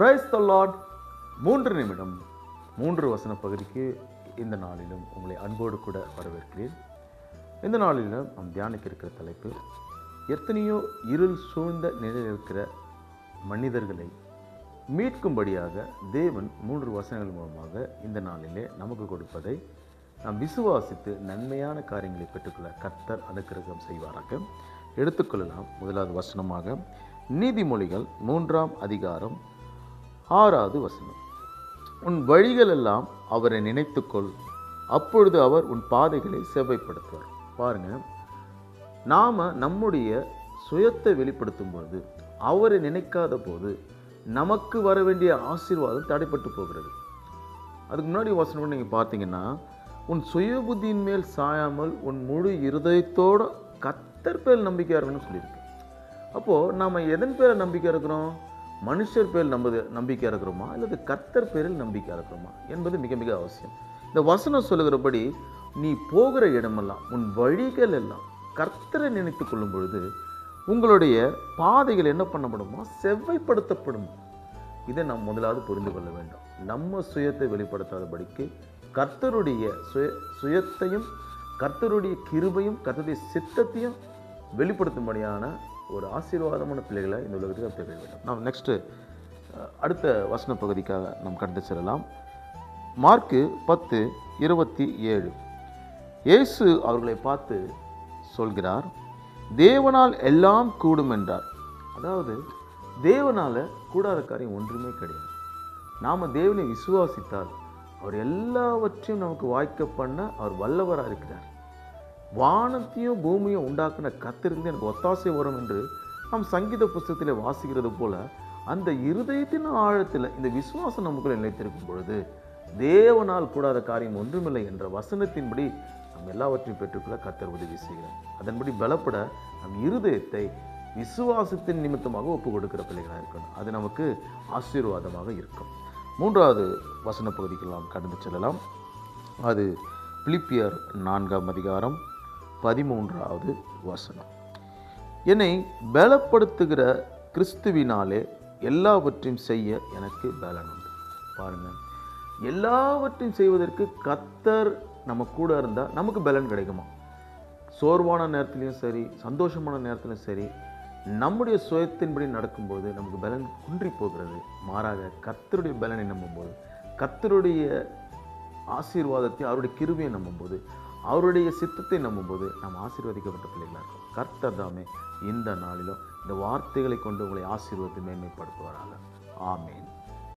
Praise the Lord மூன்று நிமிடம் மூன்று வசன பகுதிக்கு இந்த நாளிலும் உங்களை அன்போடு கூட வரவேற்கிறேன். இந்த நாளிலும் நாம் தியானிக்க இருக்கிற தலைப்பு எத்தனையோ இருள் சூழ்ந்த நிலையில் இருக்கிற மனிதர்களை மீட்கும்படியாக தேவன் மூன்று வசனங்கள் மூலமாக இந்த நாளிலே நமக்கு கொடுப்பதை நாம் விசுவாசித்து நன்மையான காரியங்களை பெற்றுக்கொள்ள கர்த்தர் அனுக்கிரகம் செய்வாராக. எடுத்துக்கொள்ளலாம் முதலாவது வசனமாக. நீதிமொழிகள் மூன்றாம் அதிகாரம் ஆறாவது வசனம். உன் வழிகள் எல்லாம் அவரை நினைத்துக்கொள். அப்பொழுது அவர் உன் பாதைகளை செவ்வைப்படுத்துவார். பாருங்கள் நாம் நம்முடைய சுயத்தை வெளிப்படுத்தும் பொழுது அவரை நினைக்காத போது நமக்கு வர வேண்டிய ஆசீர்வாதம் தடைப்பட்டு போகிறது. அதுக்கு முன்னாடி வசனம் நீங்கள் பார்த்தீங்கன்னா உன் சுய புத்தியின் மேல் சாயாமல் உன் முழு இருதயத்தோட கத்தர் பேர் நம்பிக்கையாக இருக்கணும்னு சொல்லியிருக்கு. அப்போது நாம் எதன் பேரில் நம்பிக்கை இருக்கிறோம்? மனுஷர் பேரில் நம்பது நம்பிக்கையாக இருக்கிறோமா அல்லது கர்த்தர் பேரில் நம்பிக்கையாக இருக்கிறோமா என்பது மிக மிக அவசியம். இந்த வசனம் சொல்லுகிறபடி நீ போகிற இடமெல்லாம் உன் வழிகள் எல்லாம் கர்த்தரை நினைத்து கொள்ளும் பொழுது உங்களுடைய பாதைகள் என்ன பண்ணப்படுமா செவ்வைப்படுத்தப்படும். இதை நாம் முதலாவது புரிந்து கொள்ள வேண்டும். நம்ம சுயத்தை வெளிப்படுத்தாதபடிக்கு கர்த்தருடைய சுய சுயத்தையும் கர்த்தருடைய கிருபையும் கர்த்தருடைய சித்தத்தையும் வெளிப்படுத்தும்படியான ஒரு ஆசீர்வாதமான பிள்ளைகளை இந்த உலகத்துக்கு நாம் வேண்டும். நாம் நெக்ஸ்ட்டு அடுத்த வசன பகுதிக்காக நாம் கடந்து செல்லலாம். மார்க்கு பத்து இருபத்தி ஏழு. இயேசு அவர்களை பார்த்து சொல்கிறார் தேவனால் எல்லாம் கூடும் என்றார். அதாவது தேவனால் கூடாத காரியம் ஒன்றுமே கிடையாது. நாம் தேவனை விசுவாசித்தால் அவர் எல்லாவற்றையும் நமக்கு வாய்க்க பண்ண அவர் வல்லவராக இருக்கிறார் வானத்தையும் பூமியும் உண்டாக்குன கத்திருந்து எனக்கு ஒத்தாசை வரும் என்று நாம் சங்கீத புஸ்தகத்தில் வாசிக்கிறது போல அந்த இருதயத்தின் ஆழத்தில் இந்த விசுவாசம் நமக்குள்ள நிலைத்திருக்கும் பொழுது தேவனால் கூடாத காரியம் ஒன்றுமில்லை என்ற வசனத்தின்படி நம் எல்லாவற்றையும் பெற்றுக்கொள்ள கத்தர் உதவி செய்கிறார். அதன்படி பலப்பட நம் இருதயத்தை விசுவாசத்தின் நிமித்தமாக ஒப்பு கொடுக்கிற பிள்ளைகளாக இருக்கணும். அது நமக்கு ஆசீர்வாதமாக இருக்கும். மூன்றாவது வசன பகுதிக்கு நாம் கடந்து செல்லலாம். அது பிலிப்பியர் நான்காம் அதிகாரம் பதிமூன்றாவது வசனம். என்னை பலப்படுத்துகிற கிறிஸ்துவினாலே எல்லாவற்றையும் செய்ய எனக்கு பலன் உண்டு பாருங்கள் எல்லாவற்றையும் செய்வதற்கு கத்தர் நம்ம கூட இருந்தால் நமக்கு பலன் கிடைக்குமா? சோர்வான நேரத்துலையும் சரி சந்தோஷமான நேரத்திலும் சரி நம்முடைய சுயத்தின்படி நடக்கும்போது நமக்கு பலன் குன்றி போகிறது. மாறாக கத்தருடைய பலனை நம்பும்போது கத்தருடைய ஆசீர்வாதத்தை அவருடைய கிருவியை நம்பும்போது அவருடைய சித்தத்தை நம்பும்போது நாம் ஆசீர்வதிக்கப்பட்ட பிள்ளைகளாக இருக்கும். கர்த்தர் தாமே இந்த நாளிலும் இந்த வார்த்தைகளை கொண்டு உங்களை ஆசீர்வதித்து மேன்மைப்படுத்துவாராக. ஆமேன்.